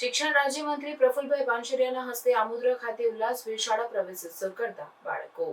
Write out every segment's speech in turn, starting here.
શિક્ષણ રાજ્યમંત્રી પ્રફુલભાઈ પાનશરિયાના હસ્તે આમોદરા ખાતે ઉલ્લાસભેર શાળા પ્રવેશોત્સવ કરતા બાળકો.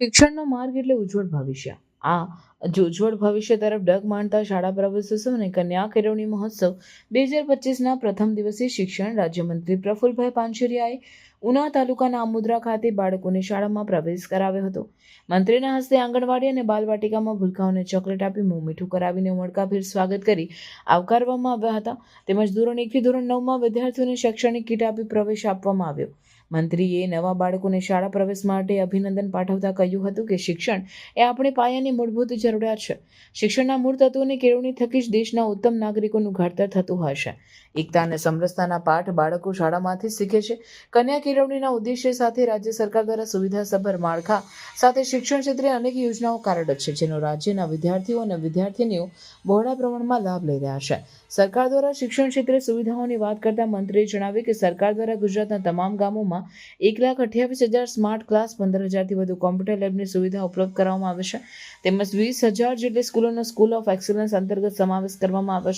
શિક્ષણનો માર્ગ એટલે ઉજ્જવળ ભવિષ્ય. આ જોજવળ ભવિષ્ય તરફ ડગ માંડતા શાળા પ્રવેશોત્સવ અને કન્યા કેળવણી મહોત્સવ બે હજાર પચીસના પ્રથમ દિવસે શિક્ષણ રાજ્યમંત્રી પ્રફુલભાઈ પાનસરિયાએ ઉના તાલુકાના આમુદ્રા ખાતે બાળકોને શાળામાં પ્રવેશ કરાવ્યો હતો. મંત્રીના હસ્તે આંગણવાડી અને બાલવાટિકામાં ભૂલકાઓને ચોકલેટ આપી મોં મીઠું કરાવીને ઉમળકાભેર સ્વાગત કરી આવકારવામાં આવ્યા હતા. તેમજ ધોરણ એકથી ધોરણ નવમાં વિદ્યાર્થીઓને શૈક્ષણિક કીટ આપી પ્રવેશ આપવામાં આવ્યો. મંત્રીએ નવા બાળકોને શાળા પ્રવેશ માટે અભિનંદન પાઠવતા કહ્યું હતું કે શિક્ષણ એ આપણી પાયાની મૂળભૂત જરૂરિયાત છે. શિક્ષણના મૂળ તત્વોની કેળવણી થકી જ દેશના ઉત્તમ નાગરિકોનું ઘડતર થતું હશે એકતા અને સમરસતાના પાઠ બાળકો શાળામાંથી શીખે છે. કન્યા કેળવણીના ઉદ્દેશ્ય સાથે રાજ્ય સરકાર દ્વારા સુવિધાસભર માળખા સાથે શિક્ષણ ક્ષેત્રે અનેક યોજનાઓ કાર્યરત છે, જેનો રાજ્યના વિદ્યાર્થીઓ અને વિદ્યાર્થીનીઓ બહોળા પ્રમાણમાં લાભ લઈ રહ્યા છે. સરકાર દ્વારા શિક્ષણ ક્ષેત્રે સુવિધાઓની વાત કરતા મંત્રીએ જણાવ્યું કે સરકાર દ્વારા ગુજરાતના તમામ ગામોમાં એક લાખ અઠ્યાવીસ હજાર સ્માર્ટ ક્લાસ પંદર હજારથી વધુ કોમ્પ્યુટર લેબની સુવિધા ઉપલબ્ધ કરાવવામાં આવે તેમજ વીસ હજાર જેટલી સ્કૂલોનો સ્કૂલ ઓફ એક્સલન્સ અંતર્ગત સમાવેશ કરવામાં આવે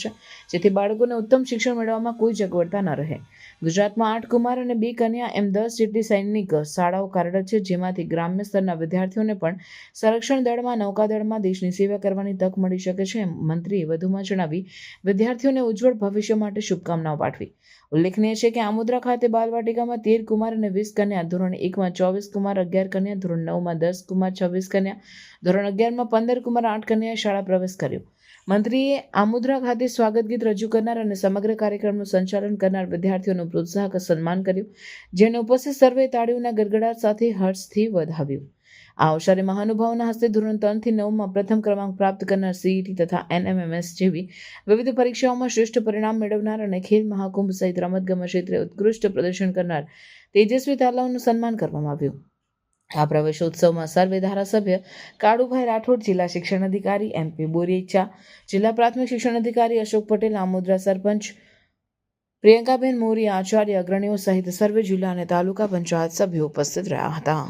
જેથી બાળકોને ઉત્તમ શિક્ષણ મેળવવામાં કોઈ જગવડતા ન રહે. ગુજરાતમાં આઠ કુમાર અને બે કન્યા એમ દસ જેટલી સૈનિક શાળાઓ કાર્યરત છે, જેમાંથી ગ્રામ્ય સ્તરના વિદ્યાર્થીઓને પણ સંરક્ષણ દળમાં નૌકાદળમાં દેશની સેવા કરવાની તક મળી શકે છે, એમ મંત્રીએ વધુમાં જણાવી. વિદ્યાર્થીઓને ઉજ્જવળ ભવિષ્ય માટે શુભકામનાઓ પાઠવી. ઉલ્લેખનીય છે કે, આમોદરા ખાતે બાલવાટિકામાં તેર કુમાર અને વીસ કન્યા, ધોરણ એકમાં ચોવીસ કુમાર, અગિયાર કન્યા, ધોરણ નવમાં દસ કુમાર, છવ્વીસ કન્યા, ધોરણ અગિયારમાં પંદર કુમાર, આઠ કન્યાએ શાળા પ્રવેશ કર્યો. મંત્રીએ આમુદ્રા ખાતે સ્વાગત ગીત રજૂ કરનાર અને સમગ્ર કાર્યક્રમનું સંચાલન કરનાર વિદ્યાર્થીઓનું પ્રોત્સાહક સન્માન કર્યું, જેને ઉપસ્થિત સર્વે તાળીઓના ગડગડાટ સાથે હર્ષથી વધાવ્યું. આ અવસરે મહાનુભાવોના હસ્તે ધોરણ ત્રણથી નવમાં પ્રથમ ક્રમાંક પ્રાપ્ત કરનાર સીઈટી તથા એનએમએમએસ જેવી વિવિધ પરીક્ષાઓમાં શ્રેષ્ઠ પરિણામ મેળવનાર અને ખેલ મહાકુંભ સહિત રમતગમત ક્ષેત્રે ઉત્કૃષ્ટ પ્રદર્શન કરનાર તેજસ્વી તાલાઓનું સન્માન કરવામાં આવ્યું. આ પ્રવેશોત્સવમાં સર્વે ધારાસભ્ય કાળુભાઈ રાઠોડ, જિલ્લા શિક્ષણ અધિકારી એમપી બોરીચા, જિલ્લા પ્રાથમિક શિક્ષણ અધિકારી અશોક પટેલ, આમોદરા સરપંચ પ્રિયંકાબેન મોરી, આચાર્ય અગ્રણીઓ સહિત સર્વે જિલ્લા અને તાલુકા પંચાયત સભ્યો ઉપસ્થિત રહ્યા હતા.